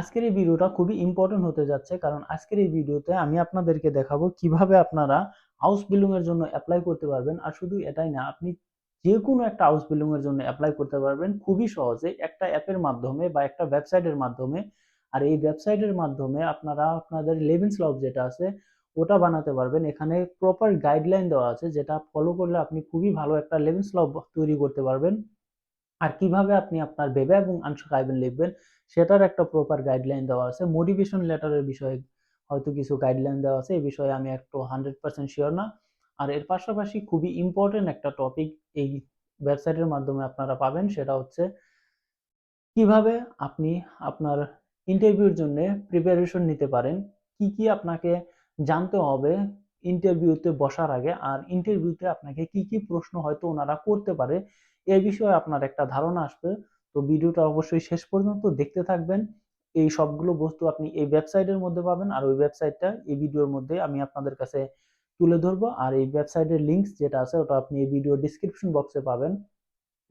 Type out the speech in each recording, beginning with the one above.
আজকের এই ভিডিওটা খুবই ইম্পর্টেন্ট হতে যাচ্ছে, কারণ আজকের এই ভিডিওতে আমি আপনাদেরকে দেখাবো কীভাবে আপনারা হাউস বিল্ডিং এর জন্য অ্যাপ্লাই করতে পারবেন। আর শুধু এটাই না, আপনি যে কোনো একটা হাউস বিল্ডিং এর জন্য অ্যাপ্লাই করতে পারবেন। খুবই সহজে একটা অ্যাপের মাধ্যমে বা একটা ওয়েবসাইটের মাধ্যমে। আর এই ওয়েবসাইটের মাধ্যমে আপনারা আপনাদের লেভেন্স লব যেটা আছে, ওটা বানাতে পারবেন। এখানে প্রপার গাইডলাইন দেওয়া আছে, যেটা ফলো করলে আপনি খুবই ভালো একটা লেভেন্স লব তৈরি করতে পারবেন। আর কীভাবে আপনি আপনার বেবে এবং আনসার আইবেন লিখবেন সেটার একটা প্রপার গাইডলাইন দেওয়া আছে। মোটিভেশন লেটারের বিষয়ে হয়তো কিছু গাইডলাইন দেওয়া আছে। এই বিষয়ে আমি একটু হান্ড্রেড পার্সেন্ট শিওর না। আর এর পাশাপাশি খুবই ইম্পর্টেন্ট একটা টপিক এই ওয়েবসাইটের মাধ্যমে আপনারা পাবেন, সেটা হচ্ছে কীভাবে আপনি আপনার ইন্টারভিউর জন্য প্রিপারেশন নিতে পারেন। কি কি আপনাকে জানতে হবে ইন্টারভিউতে বসার আগে আর ইন্টারভিউতে আপনাকে কি কি প্রশ্ন হয়তো ওনারা করতে পারে, এ বিষয়ে আপনার একটা ধারণা আসবে। তো ভিডিওটা অবশ্যই শেষ পর্যন্ত দেখতে থাকবেন। এই সবগুলো বস্তু আপনি এই ওয়েবসাইটের মধ্যে পাবেন আর ওই ওয়েবসাইটটা এই ভিডিওর মধ্যে আমি আপনাদের কাছে তুলে ধরবো। আর এই ওয়েবসাইটের লিঙ্কস যেটা আছে ওটা আপনি এই ভিডিও ডিসক্রিপশন বক্সে পাবেন।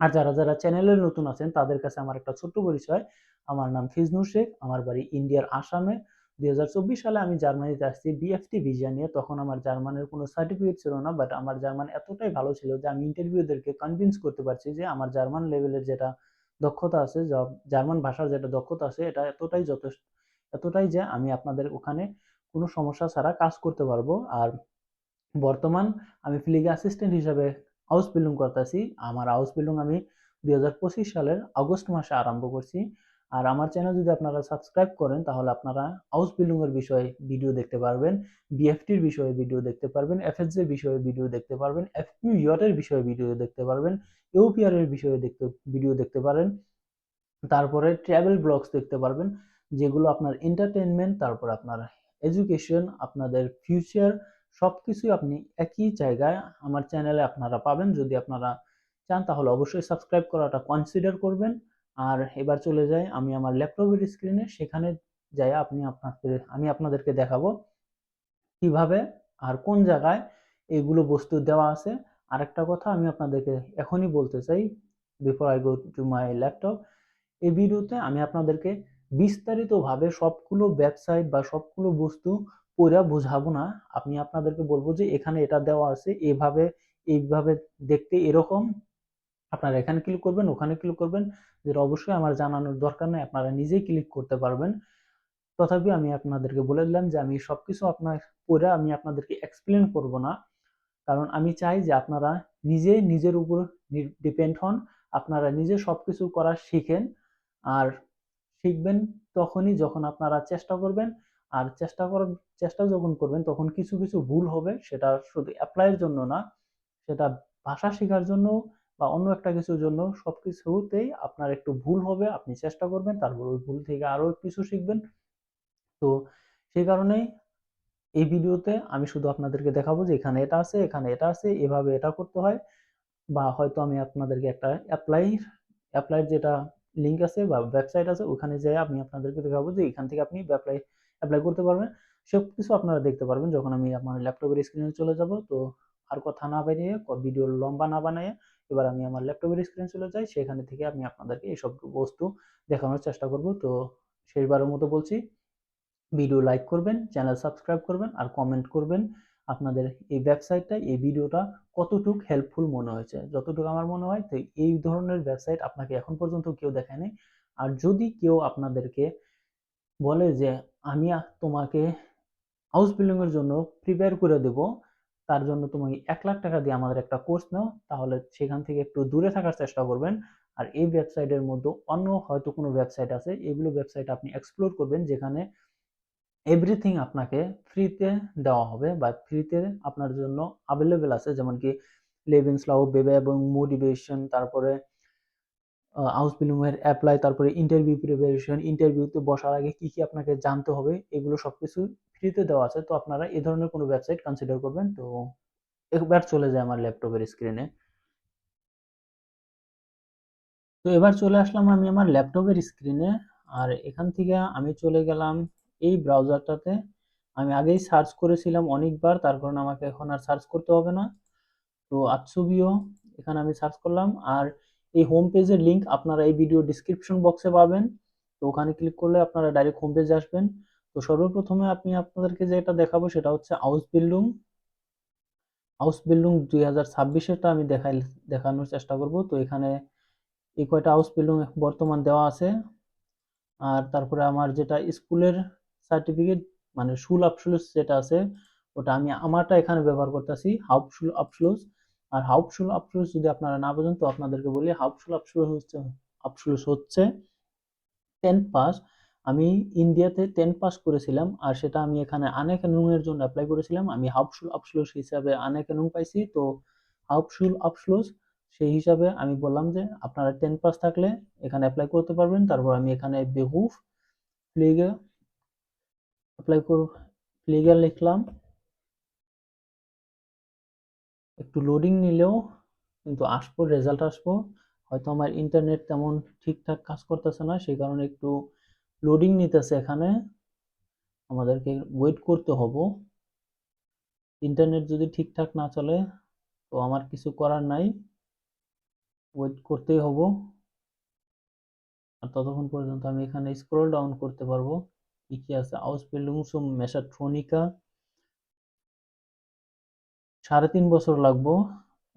আর যারা যারা চ্যানেলে নতুন আছেন তাদের কাছে আমার একটা ছোট্ট পরিচয়। আমার নাম ফিজনুর শেখ, আমার বাড়ি ইন্ডিয়ার আসামে। দু হাজার চব্বিশ সালে আমি জার্মানিতে আসছি। বিএফটি ভিসা নিয়ে। তখন আমার জার্মানের কোনো সার্টিফিকেট ছিল না বাট আমার জার্মান এতটাই ভালো ছিল যে আমি ইন্টারভিউদেরকে কনভিন্স করতে পারছি যে আমার জার্মান লেভেলের যেটা দক্ষতা আছে জার্মান ভাষার যেটা দক্ষতা আছে, এটা এতটাই যথেষ্ট, এতটাই যে আমি আপনাদের ওখানে কোনো সমস্যা ছাড়া কাজ করতে পারব। আর বর্তমান আমি ফ্লিগ অ্যাসিস্ট্যান্ট হিসাবে হাউস বিল্ডিং করতেছি। আমার হাউস বিল্ডিং আমি দুই হাজার পঁচিশ সালের আগস্ট মাসে আরম্ভ করছি। আর আমার চ্যানেল যদি আপনারা সাবস্ক্রাইব করেন, তাহলে আপনারা হাউস বিল্ডিং এর বিষয়ে ভিডিও দেখতে পারবেন বিএফটির বিষয়ে ভিডিও দেখতে পারবেন এফএস এর বিষয়ে ভিডিও দেখতে পারবেন এফপিউ ইয়টের বিষয়ে ভিডিও দেখতে পারবেন ইউপিআর এর বিষয়ে দেখতে ভিডিও দেখতে পারেন, তারপরে ট্রাভেল ব্লগস দেখতে পারবেন, যেগুলো আপনার এন্টারটেনমেন্ট তারপর আপনার এডুকেশন আপনাদের ফিউচার সব কিছুই আপনি একই জায়গায় আমার চ্যানেলে আপনারা পাবেন। যদি আপনারা চান, তাহলে অবশ্যই সাবস্ক্রাইব করাটা কনসিডার করবেন। আর এবার চলে যাই আমি আমার ল্যাপটপের স্ক্রিনে সেখানে যাই আপনি আপনাদের, আমি আপনাদেরকে দেখাবো কীভাবে আর কোন জায়গায় এগুলো বস্তু দেওয়া আছে। আর একটা কথা আমি আপনাদেরকে এখনই বলতে চাই before I go to my laptop এই ভিডিওতে আমি আপনাদেরকে বিস্তারিতভাবে সবগুলো ওয়েবসাইট বা সবগুলো বস্তু পড়া বোঝাবো না। আমি আপনাদেরকে বলব যে এখানে এটা দেওয়া আছে, এভাবে, এইভাবে দেখতে এরকম। আপনারা এখানে ক্লিক করবেন, ওখানে ক্লিক করবেন যেটা অবশ্যই আমার জানানোর দরকার নেই, আপনারা নিজেই ক্লিক করতে পারবেন। তথাপি আমি আপনাদেরকে বলে দিলাম যে আমি সবকিছু আপনার করে আমি আপনাদেরকে এক্সপ্লেন করব না। কারণ আমি চাই যে আপনারা নিজে নিজের উপর ডিপেন্ড হন, আপনারা নিজে সব কিছু করা শিখেন। আর শিখবেন তখনই যখন আপনারা চেষ্টা করবেন, আর চেষ্টা করার, চেষ্টা যখন করবেন তখন কিছু কিছু ভুল হবে, সেটা শুধু অ্যাপ্লাইয়ের জন্য না, সেটা ভাষা শেখার জন্য বা অন্য একটা কিছুর জন্য সব কিছুতেই আপনার একটু ভুল হবে, আপনি চেষ্টা করবেন, তারপর ওই ভুল থেকে আরও কিছু শিখবেন। তো সেই কারণেই এই ভিডিওতে আমি শুধু আপনাদেরকে দেখাবো যে এখানে এটা আছে, এখানে এটা আছে, এভাবে এটা করতে হয়। বা হয়তো আমি আপনাদেরকে একটা অ্যাপ্লাই অ্যাপ্লাইয়ের যেটা লিঙ্ক আছে বা ওয়েবসাইট আছে, ওখানে যেয়ে আমি আপনাদেরকে দেখাবো যে এখান থেকে আপনি অ্যাপ্লাই অ্যাপ্লাই করতে পারবেন। সব কিছু আপনারা দেখতে পারবেন যখন আমি আমার ল্যাপটপের স্ক্রিনে চলে যাব। তো আর কথা না বানিয়ে ভিডিও লম্বা না বানিয়ে এবার আমি আমার ল্যাপটপের স্ক্রিনে চলে যাই, সেখানে থেকে আমি আপনাদেরকে এইসব বস্তু দেখানোর চেষ্টা করব। তো শেষবারের মতো বলছি ভিডিও লাইক করবেন চ্যানেল সাবস্ক্রাইব করবেন আর কমেন্ট করবেন আপনাদের এই ওয়েবসাইটটা এই ভিডিওটা কতটুক হেল্পফুল মনে হয়েছে। যতটুকু আমার মনে হয়, তো এই ধরনের ওয়েবসাইট আপনাকে এখন পর্যন্ত কেউ দেখায়নি। আর যদি কেউ আপনাদেরকে বলে যে, আমি তোমাকে হাউস বিল্ডিংয়ের জন্য প্রিপেয়ার করে দেব তার জন্য তুমি এক লাখ টাকা দিয়ে আমাদের একটা কোর্স নাও, তাহলে সেখান থেকে একটু দূরে থাকার চেষ্টা করবেন। আর এই ওয়েবসাইটের মধ্যে অন্য হয়তো কোনো ওয়েবসাইট আছে, এগুলো ওয়েবসাইট আপনি এক্সপ্লোর করবেন, যেখানে এভরিথিং আপনাকে ফ্রিতে দেওয়া হবে বা ফ্রিতে আপনার জন্য অ্যাভেলেবেল আছে। যেমন কি লেভেন্স লাউ বেবে এবং মোটিভেশন তারপরে হাউস বিল্ডিংয়ের অ্যাপ্লাই তারপরে ইন্টারভিউ প্রিপারেশন ইন্টারভিউতে বসার আগে কি কি আপনাকে জানতে হবে, এগুলো সব কিছু ফ্রিতে দেওয়া আছে। তো আপনারা এই ধরনের কোনো ওয়েবসাইট কনসিডার করবেন তো একবার চলে যায় আমার ল্যাপটপের স্ক্রিনে তো এবার চলে আসলাম আমি আমার ল্যাপটপের স্ক্রিনে আর এখান থেকে আমি চলে গেলাম এই ব্রাউজারটাতে আমি আগেই সার্চ করেছিলাম অনেকবার, তার কারণে আমাকে এখন আর সার্চ করতে হবে না। তো আচ্ছবিও এখানে আমি সার্চ করলাম, আর এই হোম পেজের লিঙ্ক আপনারা এই ভিডিও ডিসক্রিপশন বক্সে পাবেন। তো ওখানে ক্লিক করলে আপনারা ডাইরেক্ট হোম পেজে আসবেন। তো সর্বপ্রথমে আপনি আপনাদেরকে যেটা দেখাবো সেটা হচ্ছে হাউস বিল্ডিং হাউস বিল্ডিং দুই হাজার ছাব্বিশেরটা আমি দেখাই, দেখানোর চেষ্টা করব। তো এখানে এই কয়টা হাউস বিল্ডিং বর্তমান দেওয়া আছে। আর তারপরে আমার যেটা স্কুলের সার্টিফিকেট মানে শুল আপসুলুস যেটা আছে, ওটা আমি আমারটা এখানে ব্যবহার করতেছি। হাউপশুল আপসুলুস আর হাউপশুল আপসুলুস যদি আপনারা না বোঝেন, তো আপনাদেরকে বলি হাউপশুল আপসুলুস হচ্ছে আপসুলুস হচ্ছে টেন পাস আমি ইন্ডিয়াতে টেন পাস করেছিলাম আর সেটা আমি এখানে আনেকানুংয়ের জন্য অ্যাপ্লাই করেছিলাম। আমি হাউপশুল আপসুলুস হিসাবে আনেকানুং পাইছি। তো হাউপশুল আপসুলুস সেই হিসাবে আমি বললাম যে আপনারা টেন পাস থাকলে এখানে অ্যাপ্লাই করতে পারবেন। তারপর আমি এখানে বেহুফ, ফ্লিগে অ্যাপ্লাই কর, ফ্লিগে লিখলাম। একটু লোডিং নিলেও কিন্তু আসব রেজাল্ট আসব। হয়তো আমার ইন্টারনেট তেমন ঠিকঠাক কাজ করতেছে না, সেই কারণে একটু লোডিং নিতেছে এখানে। আমাদেরকে ওয়েট করতে হব। ইন্টারনেট যদি ঠিকঠাক না চলে, তো আমার কিছু করার নাই। ওয়েট করতেই হব। আর ততক্ষণ পর্যন্ত আমি এখানে স্ক্রল ডাউন করতে পারব। কি কি আছে? Ausbildungsum Mechatronica সাড়ে তিন বছর লাগবো।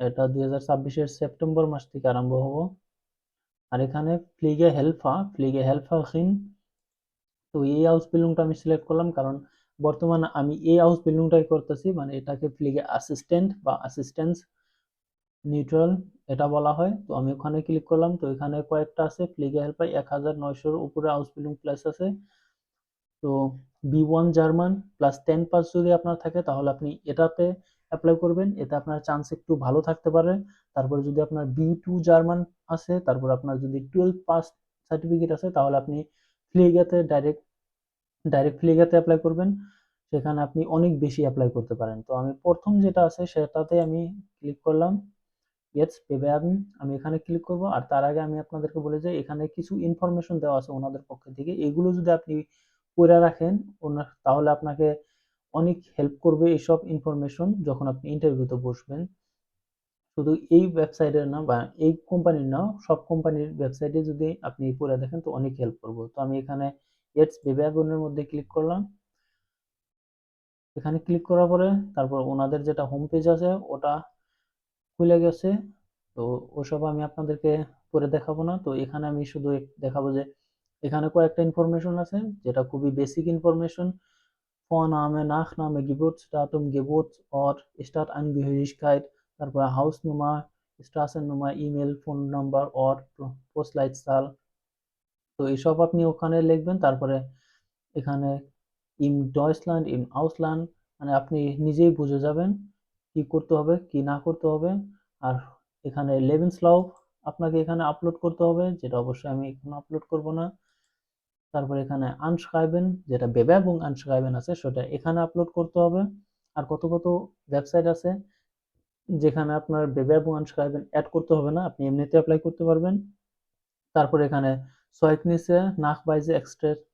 এটা দুই হাজার ছাব্বিশের সেপ্টেম্বর মাস থেকে আরম্ভ হব। আর এখানে ফ্লিগে হেল্পা ফ্লিগে হেলফা হেল্পাখিন তো এই হাউস বিল্ডিংটা আমি সিলেক্ট করলাম কারণ বর্তমানে আমি এই হাউস বিল্ডিংটাই করতেছি। মানে এটাকে ফ্লিগে অ্যাসিস্ট্যান্ট বা অ্যাসিস্ট্যান্স নিউট্রাল এটা বলা হয়। তো আমি ওখানে ক্লিক করলাম। তো এখানে কয়েকটা আছে। ফ্লিগে হেল্পার এক হাজার নয়শোর উপরে হাউস বিল্ডিং প্লেস আছে। তো B one German plus ten pass যদি আপনার থাকে, তাহলে আপনি এটাতে অ্যাপ্লাই করবেন, এতে আপনার চান্স একটু ভালো থাকতে পারে। তারপরে যদি আপনার বি টু জার্মান আছে, তারপর আপনার যদি টুয়েলভ পাস সার্টিফিকেট আছে, তাহলে আপনি ফ্লিগাতে ডাইরেক্ট ডাইরেক্ট ফ্লিগাতে অ্যাপ্লাই করবেন। সেখানে আপনি অনেক বেশি অ্যাপ্লাই করতে পারেন। তো আমি প্রথম যেটা আছে, সেটাতে আমি ক্লিক করলাম। ইয়েটস বেবেয়াবেন আমি এখানে ক্লিক করব। আর তার আগে আমি আপনাদেরকে বলে যাই, এখানে কিছু ইনফরমেশন দেওয়া আছে ওনাদের পক্ষ থেকে। এগুলো যদি আপনি করে রাখেন, ওনার, তাহলে আপনাকে অনেক হেল্প করবে এইসব ইনফরমেশন যখন আপনি ইন্টারভিউতে বসবেন। শুধু এই ওয়েবসাইটের না বা এই কোম্পানির না, সব কোম্পানির ওয়েবসাইটে যদি আপনি পড়ে দেখেন তো অনেক হেল্প করব। তো আমি এখানে ইয়েটস বেবেয়াবনের মধ্যে ক্লিক করলাম। এখানে ক্লিক করার পরে তারপর ওনাদের যেটা হোম পেজ আছে ওটা খুলে গেছে। তো ওসব আমি আপনাদেরকে পরে দেখাবো না। তো এখানে আমি শুধু দেখাবো যে এখানে কয়েকটা ইনফরমেশন আছে যেটা খুবই basic information Vorname, Nachname, Geburtsdatum, Geburtsort, Stadtangehörigkeit, তারপরে Hausnummer, Straßennummer, email phone number or পোস্টলাইটসাল তো এইসব আপনি ওখানে লিখবেন তারপরে এখানে ইম ডয়সল্যান্ড ইম আউসল্যান্ড মানে আপনি নিজেই বুঝে যাবেন কি করতে হবে কি না করতে হবে। আর এখানে লেভেন্সলাউ আপনাকে এখানে আপলোড করতে হবে যেটা অবশ্যই আমি এখানে আপলোড করব না। তারপর এখানে আনস্ক্রাইবেন যেটা বেবেবং আনস্ক্রাইবেন আছে, সেটা এখানে আপলোড করতে হবে। আর কত কত ওয়েবসাইট আছে, যেখানে আপনার বেবেবং আনস্ক্রাইবেন অ্যাড করতে হবে না, আপনি এমনিতে অ্যাপ্লাই করতে পারবেন। তারপর এখানে সোয়েকনিসে নাকবাইজে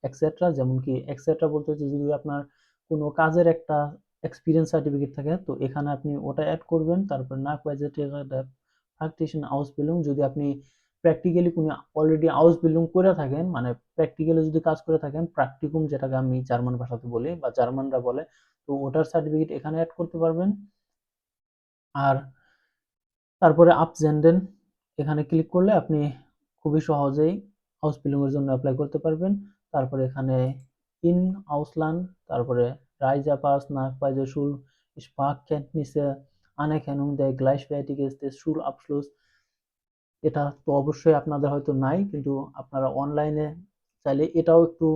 এক্সেট্রা যেমন কি এক্সেট্রা বলতে হচ্ছে, যদি আপনার কোনো কাজের একটা এক্সপিরিয়েন্স সার্টিফিকেট থাকে, তো এখানে আপনি ওটা অ্যাড করবেন। তারপর নাকবাইজে প্র্যাকটিশন হাউস বিলুং যদি আপনি প্র্যাকটিক্যালি কোনো অলরেডি হাউস বিল্ডিং করে থাকেন মানে প্র্যাকটিক্যালি যদি কাজ করে থাকেন প্র্যাকটিকুম যেটাকে আমি জার্মান ভাষাতে বলি বা জার্মানরা বলে তো ওটার সার্টিফিকেট এখানে অ্যাড করতে পারবেন। আর তারপরে আপজেন্ডেন এখানে ক্লিক করলে আপনি খুবই সহজেই হাউস বিল্ডিংয়ের জন্য অ্যাপ্লাই করতে পারবেন। তারপরে এখানে ইন আউসল্যান্ড তারপরে রাইজা পাস নাক নাকপাইজে শুল Sprachkenntnisse, Anerkennung der Gleichwertigkeit des Schulabschluss এটা তো অবশ্যই আপনাদের হয়তো নাই, কিন্তু আপনারা অনলাইনে চাইলে এটাও একটু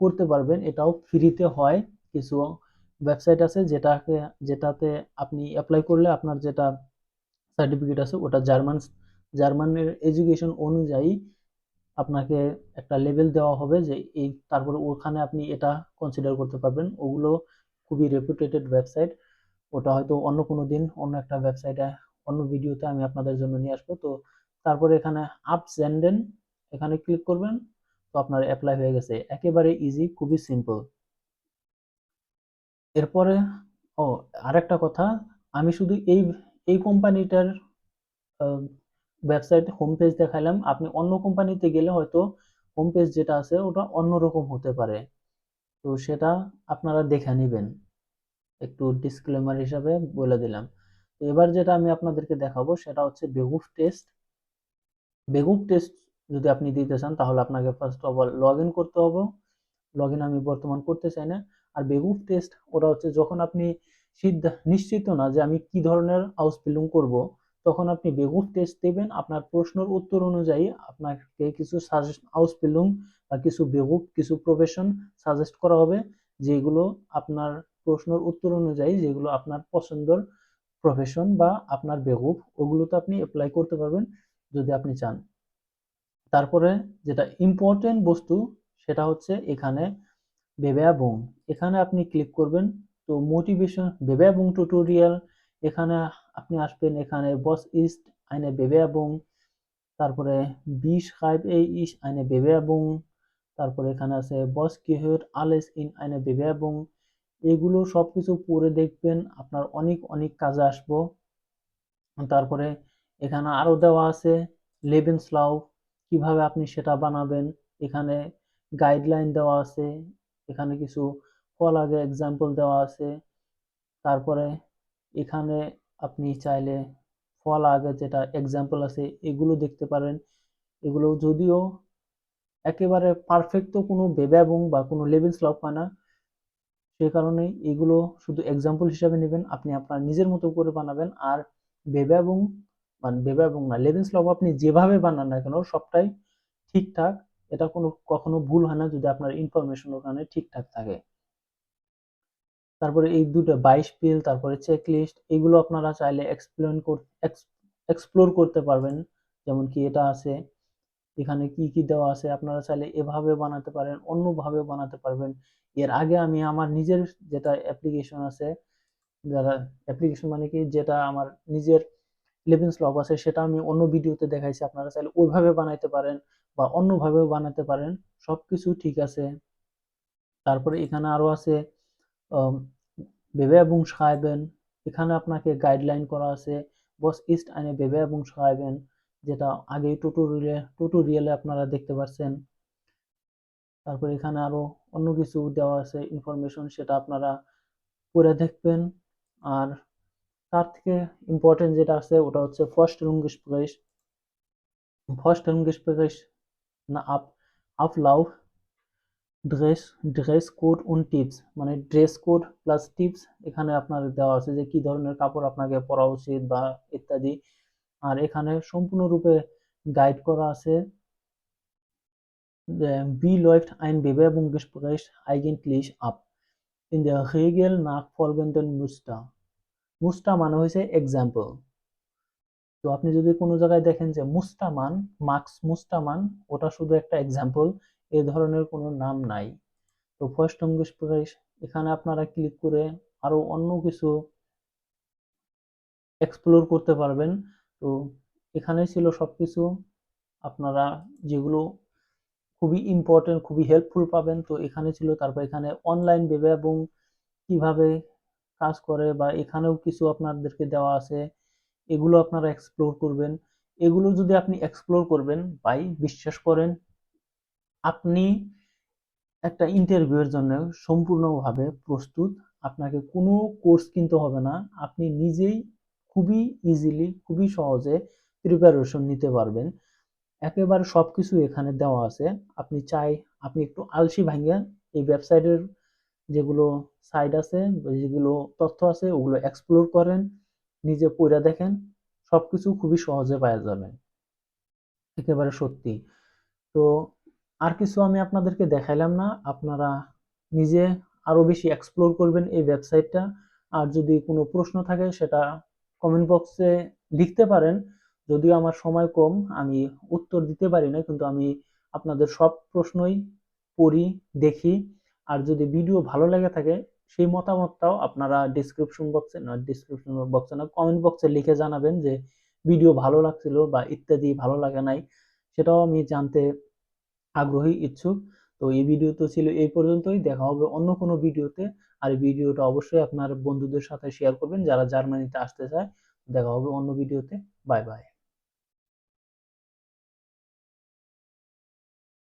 করতে পারবেন। এটাও ফ্রিতে হয়। কিছু ওয়েবসাইট আছে যেটাকে, যেটাতে আপনি অ্যাপ্লাই করলে আপনার যেটা সার্টিফিকেট আছে ওটা জার্মান জার্মানের এডুকেশন অনুযায়ী আপনাকে একটা লেভেল দেওয়া হবে যে এই, তারপরে ওখানে আপনি এটা কনসিডার করতে পারবেন। ওগুলো খুবই রেপুটেটেড ওয়েবসাইট ওটা হয়তো অন্য কোনো দিন অন্য একটা ওয়েবসাইটে অন্য ভিডিওতে আমি আপনাদের জন্য নিয়ে আসব। তো তারপরে এখানে আপ সেন্ডেন এখানে ক্লিক করবেন। তো আপনার অ্যাপ্লাই হয়ে গেছে। একেবারে ইজি খুবই সিম্পল এরপরে, ও, আরেকটা কথা, আমি শুধু এই এই কোম্পানিটার ওয়েবসাইট হোম পেজ দেখালাম। আপনি অন্য কোম্পানিতে গেলে হয়তো হোম পেজ যেটা আছে, ওটা অন্যরকম হতে পারে। তো সেটা আপনারা দেখে নেবেন। একটু ডিসক্লেমার হিসাবে বলে দিলাম। তো এবার যেটা আমি আপনাদেরকে দেখাবো, সেটা হচ্ছে বেগুফ টেস্ট বেগুফ টেস্ট যদি আপনি দিতে চান, তাহলে আপনাকে first of all log in করতে হবে। লগ ইন আমি বর্তমান করতে চাই না। আর বেগুফ টেস্ট ওটা হচ্ছে যখন আপনি সিদ্ধ, নিশ্চিত না যে আমি কি ধরনের হাউস বিল্ডিং করব, তখন আপনি বেগুফ টেস্ট দেবেন। আপনার প্রশ্নের উত্তর অনুযায়ী আপনাকে কিছু সাজেস্ট হাউস বিল্ডিং বা কিছু বেগুফ কিছু প্রফেশন সাজেস্ট করা হবে, যেগুলো আপনার প্রশ্নের উত্তর অনুযায়ী যেগুলো আপনার পছন্দের প্রফেশন বা আপনার বেগুফ ওগুলোতে আপনি অ্যাপ্লাই করতে পারবেন। যদি আপনি চান। তারপরে যেটা ইম্পর্টেন্ট বস্তু, সেটা হচ্ছে এখানে বেবেয়াবুং এখানে আপনি ক্লিক করবেন, তো মোটিভেশন বেবেয়াবুং টিউটোরিয়াল এখানে আপনি আসবেন, এখানে বস ইস্ট eine Bewerbung তারপরে বি schreibt এই ich eine Bewerbung তারপরে এখানে আছে বস gehört alles in eine Bewerbung এগুলো সব কিছু পড়ে দেখবেন, আপনার অনেক অনেক কাজে আসব। তারপরে এখানে আরও দেওয়া আছে লেবেনসলাউ কীভাবে আপনি সেটা বানাবেন। এখানে গাইডলাইন দেওয়া আছে। এখানে কিছু ফল আগে এক্সাম্পল দেওয়া আছে। তারপরে এখানে আপনি চাইলে ফল আগে যেটা এক্সাম্পল আছে, এগুলো দেখতে পারেন। এগুলো যদিও একেবারে পারফেক্ট তো কোনো বেব্যাবং বা কোনো লেভেল স্লক হয় না। সে কারণে এগুলো শুধু এক্সাম্পল হিসাবে নেবেন। আপনি আপনার নিজের মতো করে বানাবেন। আর বেব্যাবং মানে এবং না লেভেল স্লক আপনি যেভাবে বানান না কেন সবটাই ঠিকঠাক। এটা কোনো, কখনো ভুল হয় না যদি আপনার ইনফরমেশন ওখানে ঠিকঠাক থাকে। তারপরে এই দুটো বাইশ পিল, তারপরে চেক লিস্ট এগুলো আপনারা চাইলে এক্সপ্লেন এক্সপ্লোর করতে পারবেন। যেমন কি এটা আছে, এখানে কি কি দেওয়া আছে, আপনারা চাইলে এভাবে বানাতে পারেন, অন্যভাবে বানাতে পারবেন। এর আগে আমি আমার নিজের যেটা অ্যাপ্লিকেশন আছে, যারা অ্যাপ্লিকেশন মানে কি? যেটা আমার নিজের লিভিং স্লপ আছে, সেটা আমি অন্য ভিডিওতে দেখাইছি, আপনারা চাইলে ওইভাবে বানাইতে পারেন বা অন্যভাবেও বানাতে পারেন সব কিছু ঠিক আছে। তারপরে এখানে আরও আছে Bewerbung schreiben এখানে আপনাকে গাইডলাইন করা আছে বস ইস্ট eine Bewerbung schreiben যেটা আগেই টিউটোরিয়ালে টিউটোরিয়ালে আপনারা দেখতে পাচ্ছেন তারপর এখানে আরও অন্য কিছু দেওয়া আছে ইনফরমেশন সেটা আপনারা পড়ে দেখবেন, আর তার থেকে ইম্পর্টেন্ট যেটা আছে, ওটা হচ্ছে ফার্স্ট লুঙ্গিস প্রেস ফার্স্ট লুঙ্গিস প্রেস না, আপ আপ লাউ ড্রেস ড্রেস কোড উন টিপস মানে ড্রেস কোড প্লাস টিপস এখানে আপনার দেওয়া আছে যে কি ধরনের কাপড় আপনাকে পরা উচিত বা ইত্যাদি। আর এখানে সম্পূর্ণরূপে গাইড করা আছে বি লয়েফট আইন বেবে এবং গ্রীষ্ম আইগেন ক্লিশ আপ ইন দ্য হেগেল নাক ফলবেন মুস্টা মুস্তা মানে হয়েছে এক্সাম্পল তো আপনি যদি কোনো জায়গায় দেখেন যে মুস্তামান, মার্কস মুস্তামান, ওটা শুধু একটা এক্সাম্পল এ ধরনের কোনো নাম নাই। তো ফার্স্ট অঙ্গেশ এখানে আপনারা ক্লিক করে আরও অন্য কিছু এক্সপ্লোর করতে পারবেন। তো এখানে ছিল সবকিছু। আপনারা যেগুলো খুবই ইম্পর্টেন্ট খুবই হেল্পফুল পাবেন। তো এখানে ছিল, তারপর এখানে অনলাইন ভেবে এবং কীভাবে কাজ করে বা এখানেও কিছু আপনাদেরকে দেওয়া আছে, এগুলো আপনারা এক্সপ্লোর করবেন। এগুলো যদি আপনি এক্সপ্লোর করবেন, ভাই, বিশ্বাস করেন, আপনি একটা ইন্টারভিউয়ের জন্য সম্পূর্ণভাবে প্রস্তুত। আপনাকে কোনো কোর্স কিনতে হবে না। আপনি নিজেই খুবই ইজিলি খুবই সহজে প্রিপারেশন নিতে পারবেন। একেবারে সব কিছু এখানে দেওয়া আছে। আপনি চাই, আপনি একটু আলসি ভাঙ্গা এই ওয়েবসাইটের যেগুলো সাইট আছে, যেগুলো তথ্য আছে, ওগুলো এক্সপ্লোর করেন, নিজে পড়ে দেখেন সব কিছু খুবই সহজে পাওয়া যাবে। একেবারে সত্যি। তো আর কিছু আমি আপনাদেরকে দেখাইলাম না, আপনারা নিজে আরও বেশি এক্সপ্লোর করবেন এই ওয়েবসাইটটা আর যদি কোনো প্রশ্ন থাকে, সেটা কমেন্ট বক্সে লিখতে পারেন। যদিও আমার সময় কম, আমি উত্তর দিতে পারি না, কিন্তু আমি আপনাদের সব প্রশ্নই পড়ি, দেখি। আর যদি ভিডিও ভালো লেগে থাকে, সেই মতামতটাও আপনারা ডিসক্রিপশন বক্সে না ডিসক্রিপশন বক্সে না কমেন্ট বক্সে লিখে জানাবেন যে ভিডিও ভালো লাগছিল বা ইত্যাদি ভালো লাগে নাই, সেটাও আমি জানতে আগ্রহী ইচ্ছুক। তো এই ভিডিও তো ছিল এই পর্যন্তই, দেখা হবে অন্য কোনো ভিডিওতে আর ভিডিওটা অবশ্যই আপনার বন্ধুদের সাথে শেয়ার করবেন, যারা জার্মানিতে আসতে চায়। দেখা হবে অন্য ভিডিওতে বাই বাই